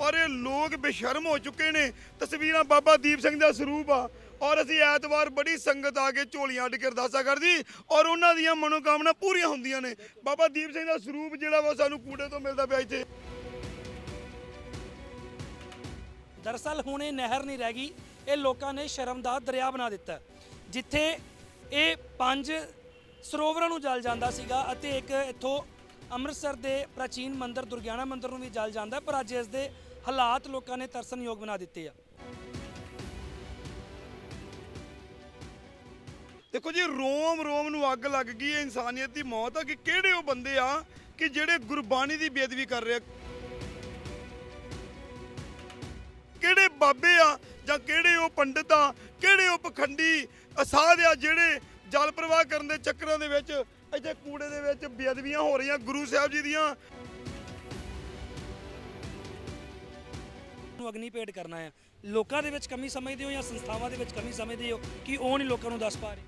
ਔਰ ਇਹ ਲੋਕ ਬੇਸ਼ਰਮ ਹੋ ਚੁੱਕੇ ਨੇ। ਤਸਵੀਰਾਂ ਬਾਬਾ ਦੀਪ ਸਿੰਘ ਦਾ ਸਰੂਪ ਆ। ਔਰ ਅਸੀਂ ਐਤਵਾਰ ਬੜੀ ਸੰਗਤ ਆ ਕੇ ਝੋਲੀਆਂ ਅੱਡ ਕੇ ਅਰਦਾਸਾਂ ਕਰਦੀ। ਔਰ ਉਹਨਾਂ ਦੀਆਂ ਮਨੋਕਾਮਨਾ ਪੂਰੀਆਂ ਹੁੰਦੀਆਂ ਨੇ। ਬਾਬਾ ਦੀਪ ਸਿੰਘ ਦਾ ਸਰੂਪ ਜਿਹੜਾ ਵਾ ਸਾਨੂੰ ਕੂੜੇ ਤੋਂ ਮਿਲਦਾ ਪਿਆ ਇੱਥੇ। ਦਰਅਸਲ ਹੁਣ ਇਹ ਨਹਿਰ ਨਹੀਂ ਰਹਿ ਗਈ। ਇਹ ਲੋਕਾਂ ਨੇ ਸ਼ਰਮ ਦਾ ਦਰਿਆ ਬਣਾ ਦਿੱਤਾ। ਜਿੱਥੇ ਇਹ ਪੰਜ ਸਰੋਵਰਾਂ ਨੂੰ ਜਲ ਜਾਂਦਾ ਸੀਗਾ ਅਤੇ ਇੱਕ ਇੱਥੋਂ ਅੰਮ੍ਰਿਤਸਰ ਦੇ ਪ੍ਰਾਚੀਨ ਮੰਦਿਰ, ਦੁਰਗਿਆਣਾ ਮੰਦਿਰ ਨੂੰ ਵੀ ਜਲ ਜਾਂਦਾ। ਪਰ ਅੱਜ ਇਸ ਦੇ ਹਾਲਾਤ ਲੋਕਾਂ ਨੇ ਤਰਸਨਯੋਗ ਬਣਾ ਦਿੱਤੇ ਆ। ਦੇਖੋ ਜੀ, ਰੋਮ ਰੋਮ ਨੂੰ ਅੱਗ ਲੱਗ ਗਈ ਹੈ ਇਨਸਾਨੀਅਤ ਦੀ ਮੌਤ ਆ, ਕਿ ਕਿਹੜੇ ਉਹ ਬੰਦੇ ਆ ਕਿ ਜਿਹੜੇ ਗੁਰਬਾਣੀ ਦੀ ਬੇਅਦਬੀ ਕਰ ਰਹੇ ਆ? ਕਿਹੜੇ ਬਾਬੇ ਆ ਜਾਂ ਕਿਹੜੇ ਉਹ ਪੰਡਿਤ ਆ, ਕਿਹੜੇ ਉਹ ਪਖੰਡੀ ਅਸਾਧ ਆ ਜਿਹੜੇ ਜਲ ਪ੍ਰਵਾਹ ਕਰਨ ਦੇ ਚੱਕਰਾਂ ਦੇ ਵਿੱਚ, ਇੱਥੇ ਕੂੜੇ ਦੇ ਵਿੱਚ ਬੇਅਦਬੀਆਂ ਹੋ ਰਹੀਆਂ, ਗੁਰੂ ਸਾਹਿਬ ਜੀ ਦੀਆਂ ਨੂੰ ਅਗਨੀ ਭੇਟ ਕਰਨਾ ਹੈ। ਲੋਕਾਂ ਦੇ ਵਿੱਚ ਕਮੀ ਸਮਝਦੇ ਹੋ ਜਾਂ ਸੰਸਥਾਵਾਂ ਦੇ ਵਿੱਚ ਕਮੀ ਸਮਝਦੇ ਹੋ? ਕਿ ਉਹ ਨਹੀਂ ਲੋਕਾਂ ਨੂੰ ਦੱਸ ਪਾ ਰਹੇ?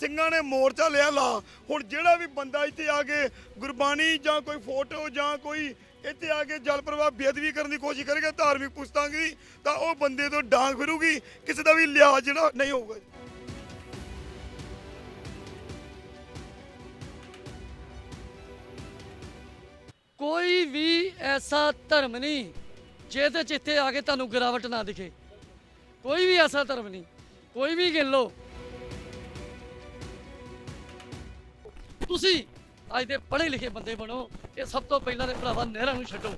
ਸਿੰਘਾਂ ਨੇ ਮੋਰਚਾ ਲਿਆ ਲਾ। ਹੁਣ ਜਿਹੜਾ ਵੀ ਬੰਦਾ ਇੱਥੇ ਆ ਕੇ ਗੁਰਬਾਣੀ ਜਾਂ ਕੋਈ ਫੋਟੋ ਜਾਂ ਕੋਈ ਇੱਥੇ ਆ ਕੇ ਜਲ ਪ੍ਰਵਾਹ ਬੇਅਦਬੀ ਕਰਨ ਦੀ ਕੋਸ਼ਿਸ਼ ਕਰੇਗਾ ਧਾਰਮਿਕ ਪੁਸਤਾਂ ਦੀ, ਤਾਂ ਉਹ ਬੰਦੇ ਤੋਂ ਡਾਂਗ ਫਿਰੂਗੀ। ਕਿਸੇ ਦਾ ਵੀ ਲਿਹਾਜ਼ ਜਿਹੜਾ ਨਹੀਂ ਹੋਊਗਾ। ਕੋਈ ਵੀ ਐਸਾ ਧਰਮ ਨਹੀਂ ਜਿਹਦੇ ਚ ਇੱਥੇ ਆ ਕੇ ਤੁਹਾਨੂੰ ਗਿਰਾਵਟ ਨਾ ਦਿਖੇ। ਕੋਈ ਵੀ ਐਸਾ ਧਰਮ ਨਹੀਂ। ਕੋਈ ਵੀ ਗਿਣ ਲਓ। ਤੁਸੀਂ ਅੱਜ ਦੇ ਪੜ੍ਹੇ ਲਿਖੇ ਬੰਦੇ ਬਣੋ। ਇਹ ਸਭ ਤੋਂ ਪਹਿਲਾਂ ਦੇ ਭਰਾਵਾ ਨਹਿਰਾਂ ਨੂੰ ਛੱਡੋ।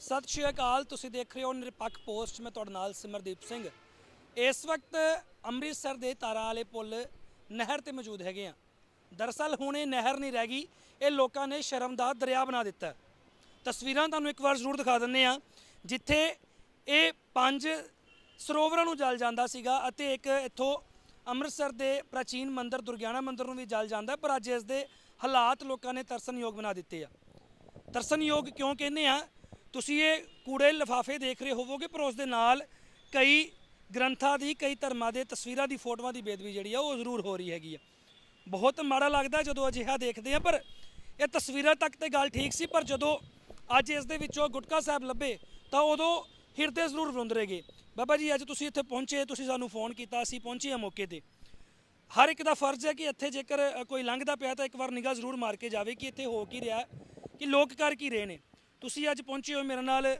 ਸਤਿ ਸ਼੍ਰੀ ਅਕਾਲ। ਤੁਸੀਂ ਦੇਖ ਰਹੇ ਹੋ ਨਿਰਪੱਖ ਪੋਸਟ। ਮੈਂ ਤੁਹਾਡੇ ਨਾਲ ਸਿਮਰਦੀਪ ਸਿੰਘ। ਇਸ ਵਕਤ ਅੰਮ੍ਰਿਤਸਰ ਦੇ ਤਾਰਾਂ ਵਾਲੇ ਪੁਲ ਨਹਿਰ ਤੇ ਮੌਜੂਦ ਹੈਗੇ ਆ। ਦਰਅਸਲ ਹੁਣ ਇਹ ਨਹਿਰ ਨਹੀਂ ਰਹਿ ਗਈ, ਇਹ ਲੋਕਾਂ ਨੇ ਸ਼ਰਮ ਦਾ ਦਰਿਆ ਬਣਾ ਦਿੱਤਾ। ਤਸਵੀਰਾਂ ਤੁਹਾਨੂੰ ਇੱਕ ਵਾਰ ਜ਼ਰੂਰ ਦਿਖਾ ਦਿੰਨੇ ਆ ਜਿੱਥੇ ਇਹ ਪੰਜ ਸਰੋਵਰਾਂ ਨੂੰ ਜਲ ਜਾਂਦਾ ਸੀਗਾ ਅਤੇ ਇੱਕ ਇੱਥੋਂ ਅੰਮ੍ਰਿਤਸਰ ਦੇ ਪ੍ਰਾਚੀਨ ਮੰਦਿਰ, ਦੁਰਗਿਆਣਾ ਮੰਦਿਰ ਨੂੰ ਵੀ ਜਲ ਜਾਂਦਾ, ਪਰ ਅੱਜ ਇਸ ਦੇ ਹਾਲਾਤ ਲੋਕਾਂ ਨੇ ਤਰਸਨਯੋਗ ਬਣਾ ਦਿੱਤੇ ਆ। ਤਰਸਨਯੋਗ ਕਿਉਂ ਕਹਿੰਦੇ ਆ? ਤੁਸੀਂ ਇਹ ਕੂੜੇ, ਲਿਫਾਫੇ ਦੇਖ ਰਹੇ ਹੋਵੋਗੇ, ਪਰ ਉਸ ਦੇ ਨਾਲ ਕਈ ਗ੍ਰੰਥਾਂ ਦੀ, ਕਈ ਧਰਮਾਂ ਦੇ ਤਸਵੀਰਾਂ ਦੀ, ਫੋਟੋਆਂ ਦੀ ਬੇਦਬੀ ਜਿਹੜੀ ਆ, ਉਹ ਜ਼ਰੂਰ ਹੋ ਰਹੀ ਹੈਗੀ ਆ। ਬਹੁਤ ਮਾੜਾ ਲੱਗਦਾ ਜਦੋਂ ਅਜਿਹਾ ਦੇਖਦੇ ਆ, ਪਰ ਇਹ ਤਸਵੀਰਾਂ ਤੱਕ ਤੇ ਗੱਲ ਠੀਕ ਸੀ, ਪਰ ਜਦੋਂ ਅੱਜ ਇਸ ਦੇ ਵਿੱਚੋਂ ਗੁਟਕਾ ਸਾਹਿਬ ਲੱਭੇ, ਤਾਂ ਉਦੋਂ ਹਿਰਦੇ ਜ਼ਰੂਰ ਰੁੰਦਰੇਗੇ ਬਾਬਾ ਜੀ, ਅੱਜ ਤੁਸੀਂ ਇੱਥੇ ਪਹੁੰਚੇ, ਤੁਸੀਂ ਸਾਨੂੰ ਫੋਨ ਕੀਤਾ, ਅਸੀਂ ਪਹੁੰਚੇ ਆ ਮੌਕੇ ਤੇ। ਹਰ ਇੱਕ ਦਾ ਫਰਜ਼ ਹੈ ਕਿ ਇੱਥੇ ਜੇਕਰ ਕੋਈ ਲੰਘਦਾ ਪਿਆ, ਤਾਂ ਇੱਕ ਵਾਰ ਨਿਗਾਹ ਜ਼ਰੂਰ ਮਾਰ ਕੇ ਜਾਵੇ ਕਿ ਇੱਥੇ ਹੋ ਕੀ ਰਿਹਾ, ਕਿ ਲੋਕ ਕਰ ਕੀ ਰਹੇ ਨੇ। ਤੁਸੀਂ ਅੱਜ ਪਹੁੰਚੇ ਹੋ ਮੇਰੇ ਨਾਲ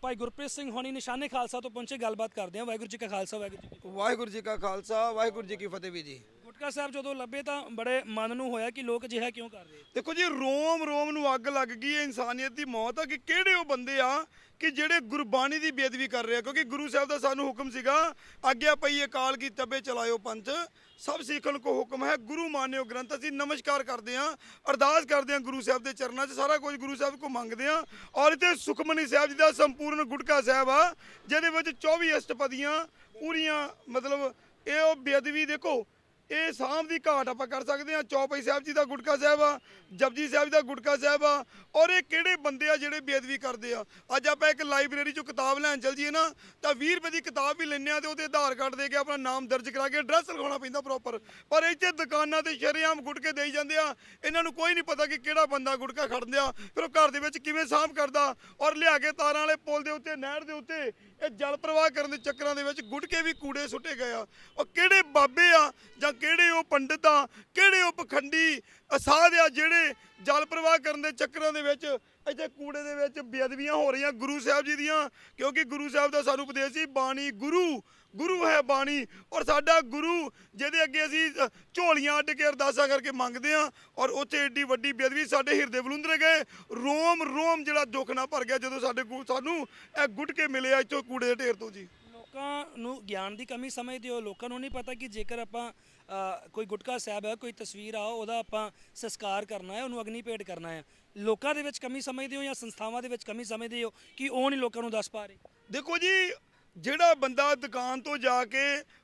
ਭਾਈ ਗੁਰਪ੍ਰੀਤ ਸਿੰਘ ਹੋਣੀ ਨਿਸ਼ਾਨੇ ਖਾਲਸਾ ਤੋਂ ਪਹੁੰਚੇ, ਗੱਲਬਾਤ ਕਰਦੇ ਹਾਂ ਵਾਹਿਗੁਰੂ ਜੀ ਕਾ ਖਾਲਸਾ, ਵਾਹਿਗੁਰੂ ਜੀ ਕੀ ਫਤਿਹ। ਵਾਹਿਗੁਰੂ ਜੀ ਕਾ ਖਾਲਸਾ, ਵਾਹਿਗੁਰੂ ਜੀ ਕੀ ਫਤਿਹ ਵੀ ਜੀ ਗੁਟਕਾ ਸਾਹਿਬ ਜਦੋਂ ਲੱਭੇ ਤਾਂ ਬੜੇ ਮਨ ਨੂੰ ਹੋਇਆ ਕਿ ਲੋਕ ਅਜਿਹਾ ਕਿਉਂ ਕਰ ਰਹੇ? ਦੇਖੋ ਜੀ, ਰੋਮ ਰੋਮ ਨੂੰ ਅੱਗ ਲੱਗ ਗਈ ਹੈ, ਇਨਸਾਨੀਅਤ ਦੀ ਮੌਤ ਆ ਕਿ ਕਿਹੜੇ ਉਹ ਬੰਦੇ ਆ ਕਿ ਜਿਹੜੇ ਗੁਰਬਾਣੀ ਦੀ ਬੇਅਦਬੀ ਕਰ ਰਹੇ ਆ? ਕਿਉਂਕਿ ਗੁਰੂ ਸਾਹਿਬ ਦਾ ਸਾਨੂੰ ਹੁਕਮ ਸੀਗਾ ਆਗਿਆ ਪਈ ਅਕਾਲ ਕੀ ਤਬੇ ਚਲਾਇਓ ਪੰਥ, ਸਭ ਸਿੱਖਣ ਕੋ ਹੁਕਮ ਹੈ, ਗੁਰੂ ਮਾਨਿਓ ਗ੍ਰੰਥ, ਅਸੀਂ ਨਮਸਕਾਰ ਕਰਦੇ ਆ ਅਰਦਾਸ ਕਰਦੇ ਆ ਗੁਰੂ ਸਾਹਿਬ ਦੇ ਚਰਨਾਂ 'ਚ, ਸਾਰਾ ਕੁਝ ਗੁਰੂ ਸਾਹਿਬ ਕੋ ਮੰਗਦੇ ਆ ਔਰ ਇੱਥੇ ਸੁਖਮਨੀ ਸਾਹਿਬ ਜੀ ਦਾ ਸੰਪੂਰਨ ਗੁਟਕਾ ਸਾਹਿਬ ਆ, ਜਿਹਦੇ ਵਿੱਚ 24 ਅਸ਼ਟਪਦੀਆਂ ਪੂਰੀਆਂ, ਮਤਲਬ ਇਹ ਉਹ ਬੇਅਦਬੀ ਦੇਖੋ ਇਹ ਸਾਂਭ ਦੀ ਘਾਟ ਆਪਾਂ ਕਰ ਸਕਦੇ ਹਾਂ। ਚੌਪਈ ਸਾਹਿਬ ਜੀ ਦਾ ਗੁਟਕਾ ਸਾਹਿਬ ਆ, ਜਪਜੀ ਸਾਹਿਬ ਜੀ ਦਾ ਗੁਟਕਾ ਸਾਹਿਬ ਆ, ਔਰ ਇਹ ਕਿਹੜੇ ਬੰਦੇ ਆ ਜਿਹੜੇ ਬੇਅਦਬੀ ਕਰਦੇ ਆ? ਅੱਜ ਆਪਾਂ ਇੱਕ ਲਾਇਬ੍ਰੇਰੀ ਚੋਂ ਕਿਤਾਬ ਲੈਣ ਚੱਲ ਜੀਏ ਨਾ, ਤਾਂ 20 ਰੁਪਏ ਦੀ ਕਿਤਾਬ ਵੀ ਲੈਂਦੇ ਆ ਤੇ ਉਹਦੇ ਆਧਾਰ ਕਾਰਡ ਦੇ ਕੇ ਆਪਣਾ ਨਾਮ ਦਰਜ ਕਰਾ ਕੇ ਐਡਰੈਸ ਲਿਖਾਉਣਾ ਪੈਂਦਾ ਪ੍ਰੋਪਰ ਪਰ ਇੱਥੇ ਦੁਕਾਨਾਂ ਤੇ ਸ਼ਰੇਆਮ ਗੁਟਕੇ ਦੇਈ ਜਾਂਦੇ ਆ। ਇਹਨਾਂ ਨੂੰ ਕੋਈ ਨਹੀਂ ਪਤਾ ਕਿ ਕਿਹੜਾ ਬੰਦਾ ਗੁਟਕਾ ਖੜਦੇ ਆ ਫਿਰ ਉਹ ਘਰ ਦੇ ਵਿੱਚ ਕਿਵੇਂ ਸਾਂਭ ਕਰਦਾ? ਔਰ ਲਿਆ ਕੇ ਤਾਰਾਂ ਵਾਲੇ ਪੁਲ ਦੇ ਉੱਤੇ, ਨਹਿਰ ਦੇ ਉੱਤੇ ਇਹ ਜਲ ਪ੍ਰਵਾਹ ਕਰਨ ਦੇ ਚੱਕਰਾਂ ਦੇ ਵਿੱਚ ਗੁਟਕੇ ਵੀ ਕੂੜੇ ਸੁੱਟੇ ਗਏ ਆ। ਉਹ ਕਿਹੜੇ ਬਾਬੇ ਆ ਜਾਂ ਕਿਹੜੇ ਉਹ ਪੰਡਿਤ ਆ? ਕਿਹੜੇ ਉਹ ਪਖੰਡੀ? ਅਸਾਧ ਆ ਜਿਹੜੇ ਜਲ ਪ੍ਰਵਾਹ ਕਰਨ ਦੇ ਚੱਕਰਾਂ ਦੇ ਵਿੱਚ, ਇੱਥੇ ਕੂੜੇ ਦੇ ਵਿੱਚ ਬੇਅਦਬੀਆਂ ਹੋ ਰਹੀਆਂ ਗੁਰੂ ਸਾਹਿਬ ਜੀ ਦੀਆਂ, ਕਿਉਂਕਿ ਗੁਰੂ ਸਾਹਿਬ ਦਾ ਸਾਨੂੰ ਉਪਦੇਸ਼ ਸੀ ਬਾਣੀ ਗੁਰੂ ਗੁਰੂ ਹੈ ਬਾਣੀ, ਔਰ ਸਾਡਾ ਗੁਰੂ ਜਿਹਦੇ ਅੱਗੇ ਅਸੀਂ ਝੋਲੀਆਂ ਅੱਡ ਕੇ ਅਰਦਾਸਾਂ ਕਰਕੇ ਮੰਗਦੇ ਆ ਔਰ ਉੱਥੇ ਏਡੀ ਵੱਡੀ ਬੇਅਦਬੀ ਸਾਡੇ ਹਿਰਦੇ ਬਲੁੰਦਰੇ ਗਏ, ਰੋਮ ਰੋਮ ਜਿਹੜਾ ਦੁੱਖ ਨਾ ਭਰ ਗਿਆ ਜਦੋਂ ਸਾਡੇ ਕੋਲ ਸਾਨੂੰ ਇਹ ਗੁਟਕੇ ਮਿਲੇ ਆ ਇੱਥੋਂ ਕੂੜੇ ਦੇ ਢੇਰ ਤੋਂ ਜੀ। ਲੋਕਾਂ ਨੂੰ ਗਿਆਨ ਦੀ ਕਮੀ ਸਮਝਦੇ ਹੋ, ਲੋਕਾਂ ਨੂੰ ਨਹੀਂ ਪਤਾ ਕਿ ਜੇਕਰ ਆਪਾਂ ਕੋਈ ਗੁਟਕਾ ਸਾਹਿਬ ਹੈ, ਕੋਈ ਤਸਵੀਰ ਆ, ਉਹਦਾ ਆਪਾਂ ਸੰਸਕਾਰ ਕਰਨਾ ਹੈ, ਉਹਨੂੰ ਅਗਨੀ ਭੇਟ ਕਰਨਾ ਹੈ। ਲੋਕਾਂ ਦੇ ਵਿੱਚ ਕਮੀ ਸਮਝਦੇ ਹੋ ਜਾਂ ਸੰਸਥਾਵਾਂ ਦੇ ਵਿੱਚ ਕਮੀ ਸਮਝਦੇ ਹੋ ਕਿ ਉਹ ਨਹੀਂ ਲੋਕਾਂ ਨੂੰ ਦੱਸ ਪਾ ਰਹੇ? ਦੇਖੋ ਜੀ, ਜਿਹੜਾ ਬੰਦਾ ਦੁਕਾਨ ਤੋਂ ਜਾ ਕੇ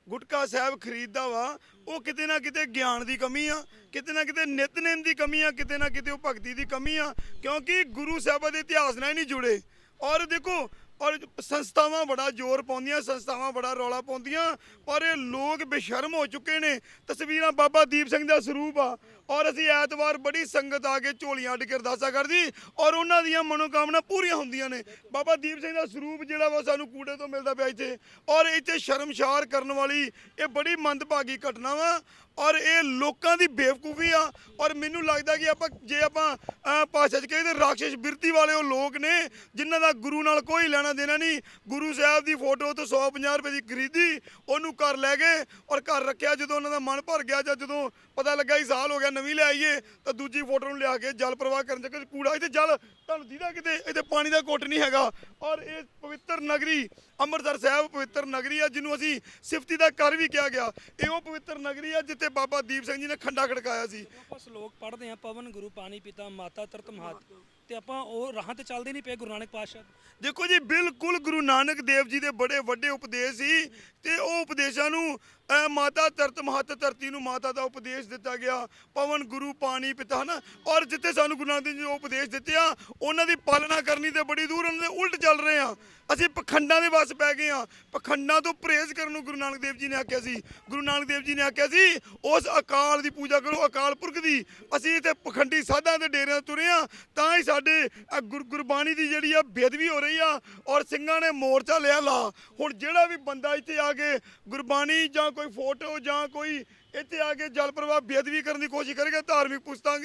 ਗੁਟਕਾ ਸਾਹਿਬ ਖਰੀਦਦਾ ਵਾ, ਉਹ ਕਿਤੇ ਨਾ ਕਿਤੇ ਗਿਆਨ ਦੀ ਕਮੀ ਆ, ਕਿਤੇ ਨਾ ਕਿਤੇ ਨਿਤਨੇਮ ਦੀ ਕਮੀ ਆ, ਕਿਤੇ ਨਾ ਕਿਤੇ ਉਹ ਭਗਤੀ ਦੀ ਕਮੀ ਆ, ਕਿਉਂਕਿ ਗੁਰੂ ਸਾਹਿਬਾਂ ਦੇ ਇਤਿਹਾਸ ਨਾਲ ਹੀ ਨਹੀਂ ਜੁੜੇ। ਔਰ ਦੇਖੋ ਔਰ ਸੰਸਥਾਵਾਂ ਬੜਾ ਜ਼ੋਰ ਪਾਉਂਦੀਆਂ, ਸੰਸਥਾਵਾਂ ਬੜਾ ਰੌਲਾ ਪਾਉਂਦੀਆਂ, ਪਰ ਇਹ ਲੋਕ ਬੇਸ਼ਰਮ ਹੋ ਚੁੱਕੇ ਨੇ। ਤਸਵੀਰਾਂ ਬਾਬਾ ਦੀਪ ਸਿੰਘ ਦਾ ਸਰੂਪ ਆ। ਔਰ ਅਸੀਂ ਐਤਵਾਰ ਬੜੀ ਸੰਗਤ ਆ ਕੇ ਝੋਲੀਆਂ ਅੱਡ ਕੇ ਅਰਦਾਸਾਂ ਕਰਦੀ ਔਰ ਉਹਨਾਂ ਦੀਆਂ ਮਨੋਕਾਮਨਾ ਪੂਰੀਆਂ ਹੁੰਦੀਆਂ ਨੇ। ਬਾਬਾ ਦੀਪ ਸਿੰਘ ਦਾ ਸਰੂਪ ਜਿਹੜਾ ਵਾ ਸਾਨੂੰ ਕੂੜੇ ਤੋਂ ਮਿਲਦਾ ਪਿਆ ਇੱਥੇ ਔਰ ਇੱਥੇ ਸ਼ਰਮਸ਼ਾਰ ਕਰਨ ਵਾਲੀ ਇਹ ਬੜੀ ਮੰਦਭਾਗੀ ਘਟਨਾ ਵਾ ਔਰ ਇਹ ਲੋਕਾਂ ਦੀ ਬੇਵਕੂਫੀ ਆ ਔਰ ਮੈਨੂੰ ਲੱਗਦਾ ਕਿ ਆਪਾਂ ਜੇ ਆਪਾਂ ਅਹ, ਭਾਸ਼ਾ 'ਚ ਕਹੀਏ ਤੇ ਰਾਖਸ਼ ਬਿਰਤੀ ਵਾਲੇ ਉਹ ਲੋਕ ਨੇ ਜਿਨ੍ਹਾਂ ਦਾ ਗੁਰੂ ਨਾਲ ਕੋਈ ਲੈਣਾ ਦੇਣਾ ਨਹੀਂ। ਗੁਰੂ ਸਾਹਿਬ ਦੀ ਫੋਟੋ ਤੋਂ 150 ਰੁਪਏ ਦੀ ਖਰੀਦੀ ਉਹਨੂੰ ਘਰ ਲੈ ਗਏ ਔਰ ਘਰ ਰੱਖਿਆ ਜਦੋਂ ਉਹਨਾਂ ਦਾ ਮਨ ਭਰ ਗਿਆ ਜਾਂ ਜਦੋਂ ਪਤਾ ਲੱਗਾ ਕਿ ਸਾਲ ਹੋ ਗਿਆ ਨਵੀਂ ਲੈ ਆਈਏ ਤਾਂ ਦੂਜੀ ਫੋਟੋ ਨੂੰ ਲਿਆ ਕੇ ਜਲ ਪ੍ਰਵਾਹ ਕਰਨ ਚੱਕਰ ਕੂੜਾ ਇੱਥੇ ਜਲ ਤੁਹਾਨੂੰ ਦੀਦਾ ਕਿਤੇ ਇੱਥੇ ਪਾਣੀ ਦਾ ਘੁੱਟ ਨਹੀਂ ਹੈਗਾ। ਔਰ ਇਹ ਪਵਿੱਤਰ ਨਗਰੀ ਅੰਮ੍ਰਿਤਸਰ ਸਾਹਿਬ ਪਵਿੱਤਰ ਨਗਰੀ ਆ ਜਿਹਨੂੰ ਅਸੀਂ ਸਿਫਤੀ ਦਾ ਘਰ ਵੀ ਕਿਹਾ ਗਿਆ। ਇਹ ਉਹ ਪਵਿੱਤਰ ਨਗਰੀ ਆ ਜਿੱਥੇ ਬਾਬਾ ਦੀਪ ਸਿੰਘ ਜੀ ਨੇ ਖੰਡਾ ਖੜਕਾਇਆ ਸੀ। ਆਪਾਂ ਸ਼ਲੋਕ ਪੜ੍ਹਦੇ ਆ ਪਵਨ ਗੁਰੂ ਪਾਣੀ ਪਿਤਾ ਮਾਤਾ ਤਰਤ ਮਹਤ। ਤੇ ਆਪਾਂ ਉਹ ਰਾਹਾਂ ਤੇ ਚੱਲਦੇ ਨਹੀਂ ਪਏ ਗੁਰੂ ਨਾਨਕ ਪਾਤਸ਼ਾਹ। ਦੇਖੋ ਜੀ ਬਿਲਕੁਲ ਗੁਰੂ ਨਾਨਕ ਦੇਵ ਜੀ ਦੇ ਬੜੇ ਵੱਡੇ ਉਪਦੇਸ਼ ਸੀ ਤੇ ਉਹ ਉਪਦੇਸ਼ਾਂ ਨੂੰ ਅਹ, ਮਾਤਾ ਤਰਤ ਮਹਤ ਧਰਤੀ ਨੂੰ ਮਾਤਾ ਦਾ ਉਪਦੇਸ਼ ਦਿੱਤਾ ਗਿਆ ਪਵਨ ਗੁਰੂ ਪਾਣੀ ਪਿਤਾ ਹਨਾ? ਔਰ ਜਿੱਥੇ ਸਾਨੂੰ ਗੁਰੂ ਨਾਨਕ ਦੇਵ ਜੀ ਨੇ ਉਪਦੇਸ਼ ਦਿੱਤੇ ਆ ਉਹਨਾਂ ਦੀ ਪਾਲਣਾ ਕਰਨੀ ਤੇ ਬੜੀ ਦੂਰ ਉਹਨਾਂ ਦੇ ਉਲਟ ਚੱਲ ਰਹੇ ਆ। ਅਸੀਂ ਪਖੰਡਾਂ ਦੇ ਵੱਸ ਪੈ ਗਏ ਆ। ਪਖੰਡਾਂ ਤੋਂ ਪਰਹੇਜ਼ ਕਰਨ ਨੂੰ ਗੁਰੂ ਨਾਨਕ ਦੇਵ ਜੀ ਨੇ ਆਖਿਆ ਸੀ। ਗੁਰੂ ਨਾਨਕ ਦੇਵ ਜੀ ਨੇ ਆਖਿਆ ਸੀ ਉਸ ਅਕਾਲ ਦੀ ਪੂਜਾ ਕਰੋ ਅਕਾਲ ਪੁਰਖ ਦੀ। ਅਸੀਂ ਇੱਥੇ ਪਖੰਡੀ ਸਾਧਾਂ ਦੇ ਡੇਰਿਆਂ ਤੁਰੇ ਆ ਤਾਂ ਹੀ ਸਾਡੇ ਆਹ ਗੁਰ- ਗੁਰਬਾਣੀ ਦੀ ਜਿਹੜੀ ਆ ਬੇਦਬੀ ਹੋ ਰਹੀ ਆ ਔਰ ਸਿੰਘਾਂ ਨੇ ਮੋਰਚਾ ਲਿਆ ਲਾ। ਹੁਣ ਜਿਹੜਾ ਵੀ ਬੰਦਾ ਇੱਥੇ ਆ ਕੇ ਗੁਰਬਾਣੀ ਜਾਂ ਕੋਈ ਫੋਟੋ ਜਾਂ ਕੋਈ ਇੱਥੇ ਆ ਕੇ ਜਲ ਪ੍ਰਵਾਹ ਬੇਦਬੀ ਕਰਨ ਦੀ ਕੋਸ਼ਿਸ਼ ਕਰੇਗਾ, ਧਾਰਮਿਕ ਪੁਸਤਾਂ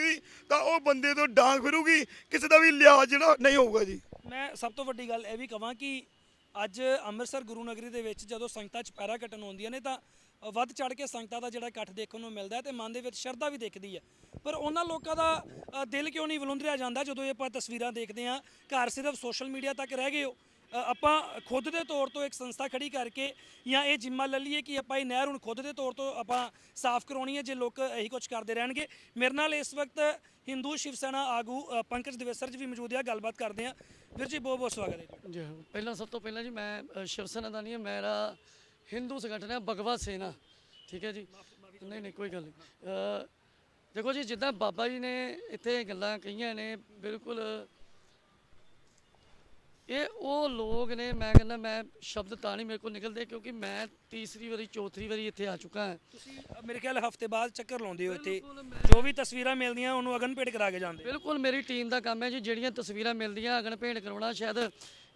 ਤਾਂ ਉਹ ਬੰਦੇ ਤੋਂ ਡਾਂਗ ਫਿਰੂਗੀ, ਕਿਸੇ ਦਾ ਵੀ ਲਿਹਾਜ਼ ਜਿਹੜਾ ਨਹੀਂ ਹੋਊਗਾ ਜੀ। ਮੈਂ ਸਭ ਤੋਂ ਵੱਡੀ ਗੱਲ ਇਹ ਵੀ ਕਹਾਂ ਕਿ ਅੱਜ ਅੰਮ੍ਰਿਤਸਰ ਗੁਰੂ ਨਗਰੀ ਦੇ ਵਿੱਚ ਜਦੋਂ ਸੰਗਤਾਂ ਚ ਪੈਰਾ ਕੱਟਣ ਆਉਂਦੀਆਂ ਨੇ ਤਾਂ ਵੱਧ ਚੜ ਕੇ ਸੰਗਤਾਂ ਦਾ ਜਿਹੜਾ ਇਕੱਠ ਦੇਖਣ ਨੂੰ ਮਿਲਦਾ ਹੈ ਤੇ ਮਨ ਦੇ ਵਿੱਚ ਸ਼ਰਧਾ ਵੀ ਦਿਖਦੀ ਹੈ। ਪਰ ਉਹਨਾਂ ਲੋਕਾਂ ਦਾ ਦਿਲ ਕਿਉਂ ਨਹੀਂ ਵਲੁੰਦਰਿਆ ਜਾਂਦਾ ਜਦੋਂ ਇਹ ਆਪਾਂ ਤਸਵੀਰਾਂ ਦੇਖਦੇ ਹਾਂ? ਘਰ ਸਿਰਫ ਸੋਸ਼ਲ ਮੀਡੀਆ ਤੱਕ ਰਹਿ ਗਏ ਹੋ। ਆਪਾਂ ਖੁਦ ਦੇ ਤੌਰ ਤੋਂ ਇੱਕ ਸੰਸਥਾ ਖੜੀ ਕਰਕੇ ਜਾਂ ਇਹ ਜਿੰਮਾ ਲੈ ਲਈਏ ਕਿ ਆਪਾਂ ਇਹ ਨਹਿਰ ਹੁਣ ਖੁਦ ਦੇ ਤੌਰ ਤੋਂ ਆਪਾਂ ਸਾਫ਼ ਕਰਾਉਣੀ ਹੈ, ਜੇ ਲੋਕ ਇਹੀ ਕੁਝ ਕਰਦੇ ਰਹਿਣਗੇ। ਮੇਰੇ ਨਾਲ ਇਸ ਵਕਤ ਹਿੰਦੂ ਸ਼ਿਵ ਸੈਨਾ ਆਗੂ ਪੰਕਜ ਦਵੇਸਰ ਜੀ ਵੀ ਮੌਜੂਦ ਆ, ਗੱਲਬਾਤ ਕਰਦੇ ਹਾਂ। ਵੀਰ ਜੀ ਬਹੁਤ ਬਹੁਤ ਸਵਾਗਤ ਹੈ ਜੀ। ਪਹਿਲਾਂ ਸਭ ਤੋਂ ਪਹਿਲਾਂ ਜੀ ਮੈਂ ਸ਼ਿਵ ਸੈਨਾ ਦਾ ਨਹੀਂ ਹੈ, ਮੇਰਾ ਹਿੰਦੂ ਸੰਗਠਨ ਹੈ ਬਗਵਾ ਸੈਨਾ ਠੀਕ ਹੈ ਜੀ? ਨਹੀਂ ਨਹੀਂ, ਕੋਈ ਗੱਲ ਨਹੀਂ। ਦੇਖੋ ਜੀ, ਜਿੱਦਾਂ ਬਾਬਾ ਜੀ ਨੇ ਇੱਥੇ ਗੱਲਾਂ ਕਹੀਆਂ ਨੇ, ਬਿਲਕੁਲ ਇਹ ਉਹ ਲੋਕ ਨੇ ਮੈਂ ਕਹਿੰਦਾ ਮੈਂ ਸ਼ਬਦ ਤਾਂ ਨਹੀਂ ਮੇਰੇ ਕੋਲ ਨਿਕਲਦੇ ਕਿਉਂਕਿ ਮੈਂ ਤੀਸਰੀ ਵਾਰੀ ਚੌਥੀ ਵਾਰੀ ਇੱਥੇ ਆ ਚੁੱਕਾ ਹਾਂ। ਤੁਸੀਂ ਮੇਰੇ ਖਿਆਲ ਹਫ਼ਤੇ ਬਾਅਦ ਚੱਕਰ ਲਾਉਂਦੇ ਹੋ ਇੱਥੇ। ਜੋ ਵੀ ਤਸਵੀਰਾਂ ਮਿਲਦੀਆਂ ਉਹਨੂੰ ਅਗਨ ਭੇਟ ਕਰਾ ਕੇ ਜਾਂਦੇ ਬਿਲਕੁਲ ਮੇਰੀ ਟੀਮ ਦਾ ਕੰਮ ਹੈ ਜੀ ਜਿਹੜੀਆਂ ਤਸਵੀਰਾਂ ਮਿਲਦੀਆਂ ਅਗਨ ਭੇਂਟ ਕਰਾਉਣਾ ਸ਼ਾਇਦ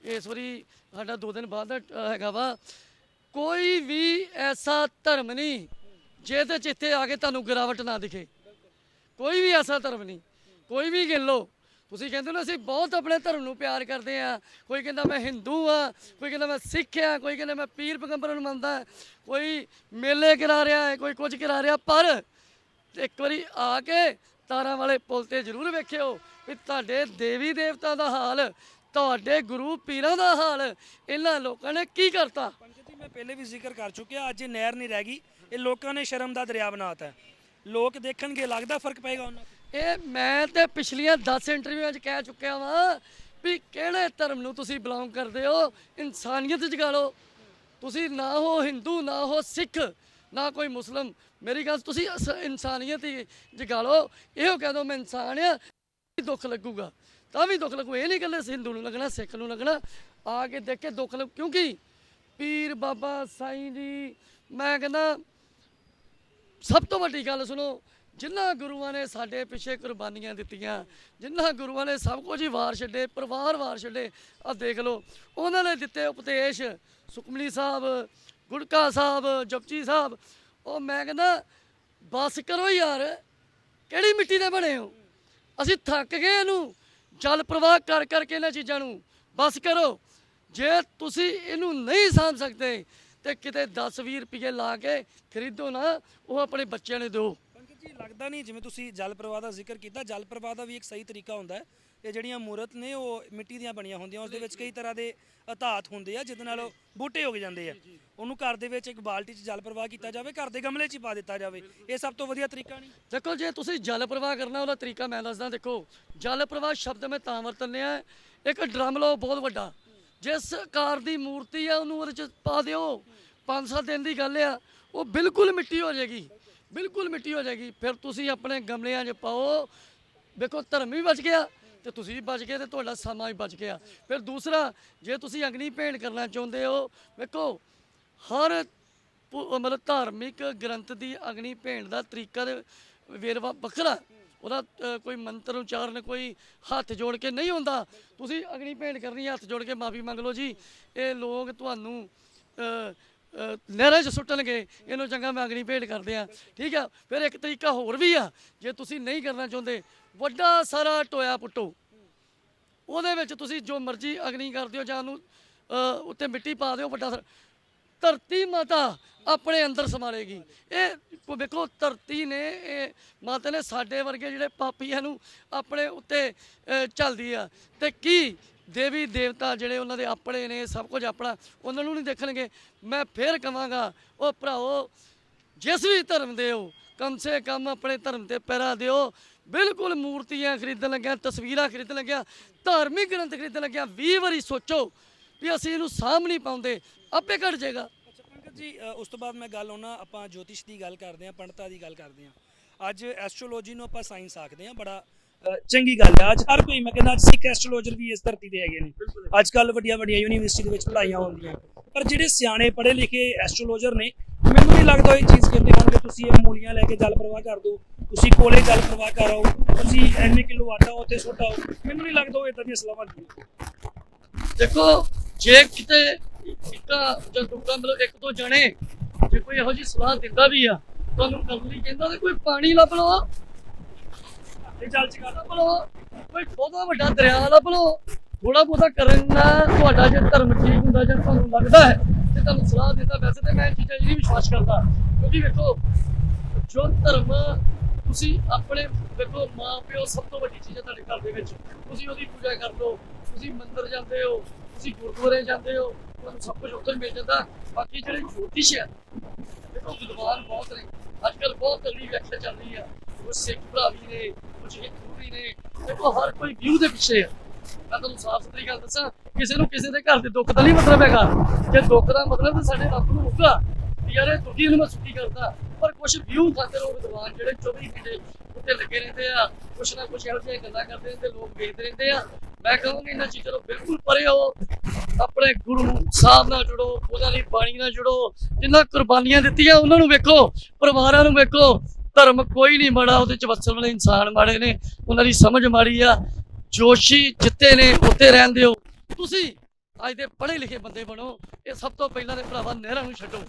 ਇਸ ਵਾਰੀ ਸਾਡਾ ਦੋ ਦਿਨ ਬਾਅਦ ਦਾ ਹੈਗਾ ਵਾ। ਕੋਈ ਵੀ ਐਸਾ ਧਰਮ ਨਹੀਂ ਜਿਹਦੇ ਚ ਇੱਥੇ ਆ ਕੇ ਤੁਹਾਨੂੰ ਗਿਰਾਵਟ ਨਾ ਦਿਖੇ। ਕੋਈ ਵੀ ਐਸਾ ਧਰਮ ਨਹੀਂ। ਕੋਈ ਵੀ ਗਿਣ ਲਓ। ਤੁਸੀਂ ਕਹਿੰਦੇ ਹੋ ਨਾ ਅਸੀਂ ਬਹੁਤ ਆਪਣੇ ਧਰਮ ਨੂੰ ਪਿਆਰ ਕਰਦੇ ਆ ਕੋਈ ਕਹਿੰਦਾ ਮੈਂ ਹਿੰਦੂ ਆ ਕੋਈ ਕਹਿੰਦਾ ਮੈਂ ਸਿੱਖ ਆ ਕੋਈ ਕਹਿੰਦਾ ਮੈਂ ਪੀਰ ਪੈਗੰਬਰ ਨੂੰ ਮੰਨਦਾ ਕੋਈ ਮੇਲੇ ਕਰਾ ਰਿਹਾ ਹੈ, ਕੋਈ ਕੁਝ ਕਰਾ ਰਿਹਾ, ਪਰ ਇੱਕ ਵਾਰੀ ਆ ਕੇ ਤਾਰਾਂ ਵਾਲੇ ਪੁਲ ਤੇ ਜ਼ਰੂਰ ਵੇਖਿਓ ਵੀ ਤੁਹਾਡੇ ਦੇਵੀ ਦੇਵਤਾ ਦਾ ਹਾਲ, ਤੁਹਾਡੇ ਗੁਰੂ ਪੀਰਾਂ ਦਾ ਹਾਲ, ਇਹਨਾਂ ਲੋਕਾਂ ਨੇ ਕੀ ਕਰਤਾ? ਪੰਕਜ ਮੈਂ ਪਹਿਲੇ ਵੀ ਜ਼ਿਕਰ ਕਰ ਚੁੱਕਿਆ, ਅੱਜ ਇਹ ਨਹਿਰ ਨਹੀਂ ਰਹਿ ਗਈ, ਇਹ ਲੋਕਾਂ ਨੇ ਸ਼ਰਮ ਦਾ ਦਰਿਆ ਬਣਾਤਾ ਹੈ। ਲੋਕ ਦੇਖਣਗੇ, ਲੱਗਦਾ ਫ਼ਰਕ ਪਏਗਾ ਉਹਨਾਂ ਨੂੰ ਇਹ ਮੈਂ ਤੇ ਪਿਛਲੀਆਂ 10 ਇੰਟਰਵਿਊਆਂ 'ਚ ਕਹਿ ਚੁੱਕਿਆ ਵਾਂ ਵੀ ਕਿਹੜੇ ਧਰਮ ਨੂੰ ਤੁਸੀਂ ਬਿਲੋਂਗ ਕਰਦੇ ਹੋ? ਇਨਸਾਨੀਅਤ ਜਗਾ ਲਓ। ਤੁਸੀਂ ਨਾ ਹੋ ਹਿੰਦੂ ਨਾ ਹੋ ਸਿੱਖ ਨਾ ਕੋਈ ਮੁਸਲਮ ਮੇਰੀ ਗੱਲ ਤੁਸੀਂ ਇਨਸਾਨੀਅਤ ਹੀ ਜਗਾ ਲਓ। ਇਹੋ ਕਹਿ ਦੋ ਮੈਂ ਇਨਸਾਨ ਆ ਦੁੱਖ ਲੱਗੂਗਾ। ਤਾਂ ਵੀ ਦੁੱਖ ਲੱਗੂ। ਇਹ ਨਹੀਂ ਕਹਿੰਦੇ ਹਿੰਦੂ ਨੂੰ ਲੱਗਣਾ ਸਿੱਖ ਨੂੰ ਲੱਗਣਾ। ਆ ਕੇ ਦੇਖ ਕੇ ਦੁੱਖ ਲੱਗ। ਕਿਉਂਕਿ ਪੀਰ ਬਾਬਾ ਸਾਈਂ ਜੀ, ਮੈਂ ਕਹਿੰਦਾ, ਸਭ ਤੋਂ ਵੱਡੀ ਗੱਲ ਸੁਣੋ ਜਿਨ੍ਹਾਂ ਗੁਰੂਆਂ ਨੇ ਸਾਡੇ ਪਿੱਛੇ ਕੁਰਬਾਨੀਆਂ ਦਿੱਤੀਆਂ, ਜਿਨ੍ਹਾਂ ਗੁਰੂਆਂ ਨੇ ਸਭ ਕੁਝ ਹੀ ਵਾਰ ਛੱਡੇ, ਪਰਿਵਾਰ ਵਾਰ ਛੱਡੇ ਆ ਦੇਖ ਲਓ, ਉਹਨਾਂ ਨੇ ਦਿੱਤੇ ਉਪਦੇਸ਼। ਸੁਖਮਨੀ ਸਾਹਿਬ, ਗੁੜਕਾ ਸਾਹਿਬ, ਜਪਜੀ ਸਾਹਿਬ, ਉਹ ਮੈਂ ਕਹਿੰਦਾ, ਬਸ ਕਰੋ ਯਾਰ, ਕਿਹੜੀ ਮਿੱਟੀ ਦੇ ਬਣੇ ਹੋ? ਅਸੀਂ ਥੱਕ ਗਏ ਇਹਨੂੰ, ਜਲ ਪ੍ਰਵਾਹ ਕਰ ਕਰਕੇ ਇਹਨਾਂ ਚੀਜ਼ਾਂ ਨੂੰ, ਬਸ ਕਰੋ। ਜੇ ਤੁਸੀਂ ਇਹਨੂੰ ਨਹੀਂ ਸਾਂਭ ਸਕਦੇ, ਤੇ ਕਿਤੇ 10-20 ਰੁਪਏ ਲਾ ਕੇ ਖਰੀਦੋ ਨਾ, ਉਹ ਆਪਣੇ ਬੱਚਿਆਂ ਨੂੰ ਦਿਓ। ਜੀ ਲੱਗਦਾ ਨਹੀਂ ਜਿਵੇਂ ਤੁਸੀਂ ਜਲ ਪ੍ਰਵਾਹ ਦਾ ਜ਼ਿਕਰ ਕੀਤਾ ਜਲ ਪ੍ਰਵਾਹ ਦਾ ਵੀ ਇੱਕ ਸਹੀ ਤਰੀਕਾ ਹੁੰਦਾ ਹੈ ਇਹ ਜਿਹੜੀਆਂ ਮੂਰਤ ਨੇ ਉਹ ਮਿੱਟੀ ਦੀਆਂ ਬਣੀਆਂ ਹੁੰਦੀਆਂ ਉਸ ਦੇ ਵਿੱਚ ਕਈ ਤਰ੍ਹਾਂ ਦੇ ਧਾਤ ਹੁੰਦੇ ਆ ਜਿਹਦੇ ਨਾਲ ਉਹ ਬੂਟੇ ਉੱਗ ਜਾਂਦੇ ਆ। ਉਹਨੂੰ ਘਰ ਦੇ ਵਿੱਚ ਇੱਕ ਬਾਲਟੀ 'ਚ ਜਲ ਪ੍ਰਵਾਹ ਕੀਤਾ ਜਾਵੇ ਘਰ ਦੇ ਗਮਲੇ 'ਚ ਹੀ ਪਾ ਦਿੱਤਾ ਜਾਵੇ। ਇਹ ਸਭ ਤੋਂ ਵਧੀਆ ਤਰੀਕਾ ਨਹੀਂ? ਦੇਖੋ ਜੇ ਤੁਸੀਂ ਜਲ ਪ੍ਰਵਾਹ ਕਰਨਾ ਉਹਦਾ ਤਰੀਕਾ ਮੈਂ ਦੱਸਦਾ ਦੇਖੋ ਜਲ ਪ੍ਰਵਾਹ ਸ਼ਬਦ ਮੈਂ ਤਾਂ ਵਰਤਨੇ ਆ। ਇੱਕ ਡਰਮ ਲਓ ਬਹੁਤ ਵੱਡਾ। ਜਿਸ ਆਕਾਰ ਦੀ ਮੂਰਤੀ ਆ ਉਹਨੂੰ ਉਹਦੇ ਚ ਪਾ ਦਿਓ। 5-7 ਦਿਨ ਦੀ ਗੱਲ ਆ ਉਹ ਬਿਲਕੁਲ ਮਿੱਟੀ ਹੋ ਜਾਏਗੀ। ਬਿਲਕੁਲ ਮਿੱਟੀ ਹੋ ਜਾਏਗੀ। ਫਿਰ ਤੁਸੀਂ ਆਪਣੇ ਗਮਲਿਆਂ 'ਚ ਪਾਓ। ਵੇਖੋ ਧਰਮ ਵੀ ਬਚ ਗਿਆ ਤੇ ਤੁਸੀਂ ਵੀ ਬਚ ਗਏ ਤੇ ਤੁਹਾਡਾ ਸਮਾਂ ਵੀ ਬਚ ਗਿਆ। ਫਿਰ ਦੂਸਰਾ, ਜੇ ਤੁਸੀਂ ਅਗਨੀ ਭੇਂਟ ਕਰਨਾ ਚਾਹੁੰਦੇ ਹੋ, ਵੇਖੋ, ਹਰ ਮਤਲਬ ਧਾਰਮਿਕ ਗ੍ਰੰਥ ਦੀ ਅਗਨੀ ਭੇਂਟ ਦਾ ਤਰੀਕਾ ਤੇ ਵੇਰਵਾ ਵੱਖਰਾ। ਉਹਦਾ ਕੋਈ ਮੰਤਰ ਉਚਾਰਨ, ਕੋਈ ਹੱਥ ਜੋੜ ਕੇ ਨਹੀਂ ਹੁੰਦਾ। ਤੁਸੀਂ ਅਗਨੀ ਭੇਂਟ ਕਰਨੀ, ਹੱਥ ਜੋੜ ਕੇ ਮਾਫੀ ਮੰਗ ਲਓ ਜੀ। ਇਹ ਲੋਕ ਤੁਹਾਨੂੰ ਨਹਿਰਾਂ 'ਚ ਸੁੱਟਣਗੇ ਇਹਨੂੰ ਚੰਗਾ ਮੈਂ ਅਗਨੀ ਭੇਟ ਕਰਦੇ ਆ ਠੀਕ ਆ? ਫਿਰ ਇੱਕ ਤਰੀਕਾ ਹੋਰ ਵੀ ਆ ਜੇ ਤੁਸੀਂ ਨਹੀਂ ਕਰਨਾ ਚਾਹੁੰਦੇ ਵੱਡਾ ਸਾਰਾ ਟੋਇਆ ਪੁੱਟੋ। ਉਹਦੇ ਵਿੱਚ ਤੁਸੀਂ ਜੋ ਮਰਜ਼ੀ ਅਗਨੀ ਕਰ ਦਿਓ ਜਾਂ ਉਹਨੂੰ ਉੱਤੇ ਮਿੱਟੀ ਪਾ ਦਿਓ ਵੱਡਾ ਸਾਰਾ। ਧਰਤੀ ਮਾਤਾ ਆਪਣੇ ਅੰਦਰ ਸਮਾਲੇਗੀ ਇਹ ਵੇਖੋ ਧਰਤੀ ਨੇ ਇਹ ਮਾਤਾ ਨੇ ਸਾਡੇ ਵਰਗੇ ਜਿਹੜੇ ਪਾਪੀਆਂ ਨੂੰ ਆਪਣੇ ਉੱਤੇ ਅ, ਆ। ਤੇ ਕੀ ਦੇਵੀ ਦੇਵਤਾ ਜਿਹੜੇ ਉਹਨਾਂ ਦੇ ਆਪਣੇ ਨੇ, ਸਭ ਕੁਝ ਆਪਣਾ, ਉਹਨਾਂ ਨੂੰ ਨਹੀਂ ਦੇਖਣਗੇ। ਮੈਂ ਫੇਰ ਕਹਾਂਗਾ ਉਹ ਭਰਾਓ, ਜਿਸ ਵੀ ਧਰਮ ਦੇ ਹੋ, ਕਮ ਸੇ ਕਮ ਆਪਣੇ ਧਰਮ ਤੇ ਪੈਰਾ ਦਿਓ। ਬਿਲਕੁਲ ਮੂਰਤੀਆਂ ਖਰੀਦਣ ਲੱਗਿਆ, ਤਸਵੀਰਾਂ ਖਰੀਦਣ ਲੱਗਿਆ, ਧਾਰਮਿਕ ਗ੍ਰੰਥ ਖਰੀਦਣ ਲੱਗਿਆ 20 ਵਾਰੀ ਸੋਚੋ ਵੀ ਅਸੀਂ ਇਹਨੂੰ ਸਾਂਭ ਨਹੀਂ ਪਾਉਂਦੇ, ਆਪੇ ਘਟ ਜਾਏਗਾ। ਪੰਕਜ ਜੀ ਉਸ ਤੋਂ ਬਾਅਦ ਮੈਂ ਗੱਲ ਆਉਣਾ, ਆਪਾਂ ਜੋਤਿਸ਼ ਦੀ ਗੱਲ ਕਰਦੇ ਹਾਂ, ਪੰਡਤਾਂ ਦੀ ਗੱਲ ਕਰਦੇ ਹਾਂ। ਅੱਜ ਐਸਟ੍ਰੋਲੋਜੀ ਨੂੰ ਆਪਾਂ ਸਾਇੰਸ ਆਖਦੇ ਹਾਂ, ਬੜਾ ਚੰਗੀ ਗੱਲ ਹੈ ਅੱਜ ਹਰ ਕੋਈ ਮੈਂ ਕਹਿੰਦਾ ਅੱਜ ਸਿੱਖ ਐਸਟ੍ਰੋਲੋਜਰ ਵੀ ਇਸ ਧਰਤੀ ਤੇ ਹੈਗੇ ਨੇ। ਅੱਜ ਕੱਲ ਵੱਡੀਆਂ ਵੱਡੀਆਂ ਯੂਨੀਵਰਸਿਟੀ ਦੇ ਵਿੱਚ ਪੜ੍ਹਾਈਆਂ ਹੁੰਦੀਆਂ ਪਰ ਜਿਹੜੇ ਸਿਆਣੇ ਪੜ੍ਹੇ ਲਿਖੇ ਐਸਟ੍ਰੋਲੋਜਰ ਨੇ ਮੈਨੂੰ ਨਹੀਂ ਲੱਗਦਾ ਇਹ ਚੀਜ਼ ਕਹਿੰਦੇ ਹੋਣਗੇ। ਤੁਸੀਂ ਇਹ ਮੂਲੀਆਂ ਲੈ ਕੇ ਜਲ ਪ੍ਰਵਾਹ ਕਰ ਦਿਓ। ਤੁਸੀਂ ਕੋਲੇ ਜਲ ਪ੍ਰਵਾਹ ਕਰਾਓ ਤੁਸੀਂ ਇੰਨੇ ਕਿਲੋ ਆਟਾ ਉੱਤੇ ਸੁੱਟ ਆਓ। ਮੈਨੂੰ ਨਹੀਂ ਲੱਗਦਾ ਉਹ ਇਦਾਂ ਦੀਆਂ ਸਲਾਹਾਂ ਦਿੰਦੇ। ਦੇਖੋ ਜੇ ਕਿਤੇ ਇੱਕ ਜਾਂ ਦੂਜਾ ਮਤਲਬ ਇੱਕ ਤੋਂ ਜਣੇ ਜੇ ਕੋਈ ਇਹੋ ਜੀ ਸਲਾਹ ਦਿੰਦਾ ਵੀ ਆ ਤੁਹਾਨੂੰ ਕਰਨ ਲਈ ਕਹਿੰਦਾ ਤੇ ਕੋਈ ਪਾਣੀ ਲੱਭ ਲਓ। ਤੇ ਚੱਲ ਚ ਕਰ ਕੋਈ ਬਹੁਤਾ ਵੱਡਾ ਦਰਿਆ ਲੱਭ ਲਓ ਥੋੜਾ ਬਹੁਤਾ ਕਰਨ ਨਾਲ ਤੁਹਾਡਾ ਜੇ ਧਰਮ ਠੀਕ ਹੁੰਦਾ ਜਾਂ ਤੁਹਾਨੂੰ ਲੱਗਦਾ ਹੈ, ਤੇ ਤੁਹਾਨੂੰ ਸਲਾਹ ਦਿੰਦਾ, ਵੈਸੇ ਤੇ ਮੈਂ ਚੀਜ਼ਾਂ 'ਚ ਵਿਸ਼ਵਾਸ ਕਰਦਾ। ਕਿਉਂਕਿ ਵੇਖੋ, ਜੋ ਧਰਮ ਤੁਸੀਂ ਆਪਣੇ, ਵੇਖੋ ਮਾਂ ਪਿਓ ਸਭ ਤੋਂ ਵੱਡੀ ਚੀਜ਼ ਹੈ ਤੁਹਾਡੇ ਘਰ ਦੇ ਵਿੱਚ। ਤੁਸੀਂ ਉਹਦੀ ਪੂਜਾ ਕਰ ਲਓ, ਤੁਸੀਂ ਮੰਦਿਰ ਜਾਂਦੇ ਹੋ, ਤੁਸੀਂ ਗੁਰਦੁਆਰੇ ਜਾਂਦੇ ਹੋ, ਤੁਹਾਨੂੰ ਸਭ ਕੁਝ ਉੱਥੇ ਮਿਲ ਜਾਂਦਾ। ਬਾਕੀ ਜਿਹੜੇ ਜੋਤਿਸ਼ ਹੈ ਦੇਖੋ ਵਿਦਵਾਨ ਬਹੁਤ ਨੇ। ਅੱਜ ਕੱਲ ਬਹੁਤ ਤਗੜੀ ਵਿਆਖਿਆ ਚੱਲ ਰਹੀ ਹੈ। ਕੁਝ ਸਿੱਖ ਭਰਾ ਵੀ ਨੇ ਕੁਝ ਹਿੰਦੂ ਨੇ। ਦੇਖੋ, ਹਰ ਕੋਈ ਵਿਊ ਦੇ ਪਿੱਛੇ ਆ। ਮੈਂ ਤੁਹਾਨੂੰ ਸਾਫ਼ ਸੁਥਰੀ ਗੱਲ ਦੱਸਾਂ, ਕਿਸੇ ਨੂੰ ਕਿਸੇ ਦੇ ਘਰ ਦੇ ਦੁੱਖ ਦਾ ਨਹੀਂ ਮਤਲਬ ਹੈਗਾ। ਜੇ ਦੁੱਖ ਦਾ ਮਤਲਬ ਤਾਂ ਸਾਡੇ ਰੱਬ ਨੂੰ ਹੋਊਗਾ ਯਾਰ ਇਹ ਦੁਖੀ ਨੂੰ ਮੈਂ ਸੁਖੀ ਕਰਦਾ। ਪਰ ਕੁਝ ਵਿਊ ਖਾਤਰ ਉਹ ਵਿਦਵਾਨ ਜਿਹੜੇ 24 ਘੰਟੇ ਉੱਤੇ ਲੱਗੇ ਰਹਿੰਦੇ ਆ, ਕੁਛ ਨਾ ਕੁਛ ਇਹੋ ਜਿਹੀਆਂ ਗੱਲਾਂ ਕਰਦੇ ਰਹਿੰਦੇ, ਲੋਕ ਵੇਖਦੇ ਰਹਿੰਦੇ ਆ। ਮੈਂ ਕਹਾਂਗਾ ਇਹਨਾਂ ਚੀਜ਼ਾਂ ਤੋਂ ਬਿਲਕੁਲ ਪਰੇ ਹੋ ਆਪਣੇ ਗੁਰੂ ਸਾਹਿਬ ਨਾਲ ਜੁੜੋ ਉਹਨਾਂ ਦੀ ਬਾਣੀ ਨਾਲ ਜੁੜੋ। ਜਿਨ੍ਹਾਂ ਕੁਰਬਾਨੀਆਂ ਦਿੱਤੀਆਂ ਉਹਨਾਂ ਨੂੰ ਵੇਖੋ, ਪਰਿਵਾਰਾਂ ਨੂੰ ਵੇਖੋ। ਧਰਮ ਕੋਈ ਨਹੀਂ ਮਾੜਾ, ਉਹਦੇ ਚ ਵਸਣ ਵਾਲੇ ਇਨਸਾਨ ਮਾੜੇ ਨੇ, ਉਹਨਾਂ ਦੀ ਸਮਝ ਮਾੜੀ ਆ। ਜੋਸ਼ੀ ਜਿੱਤੇ ਨੇ ਉੱਤੇ ਰਹਿੰਦੇ ਹੋ ਤੁਸੀਂ ਅੱਜ ਦੇ ਪੜ੍ਹੇ ਲਿਖੇ ਬੰਦੇ ਬਣੋ, ਇਹ ਸਭ ਤੋਂ ਪਹਿਲਾਂ ਤੇ ਭਰਾਵਾ ਨਹਿਰਾਂ ਨੂੰ ਛੱਡੋ।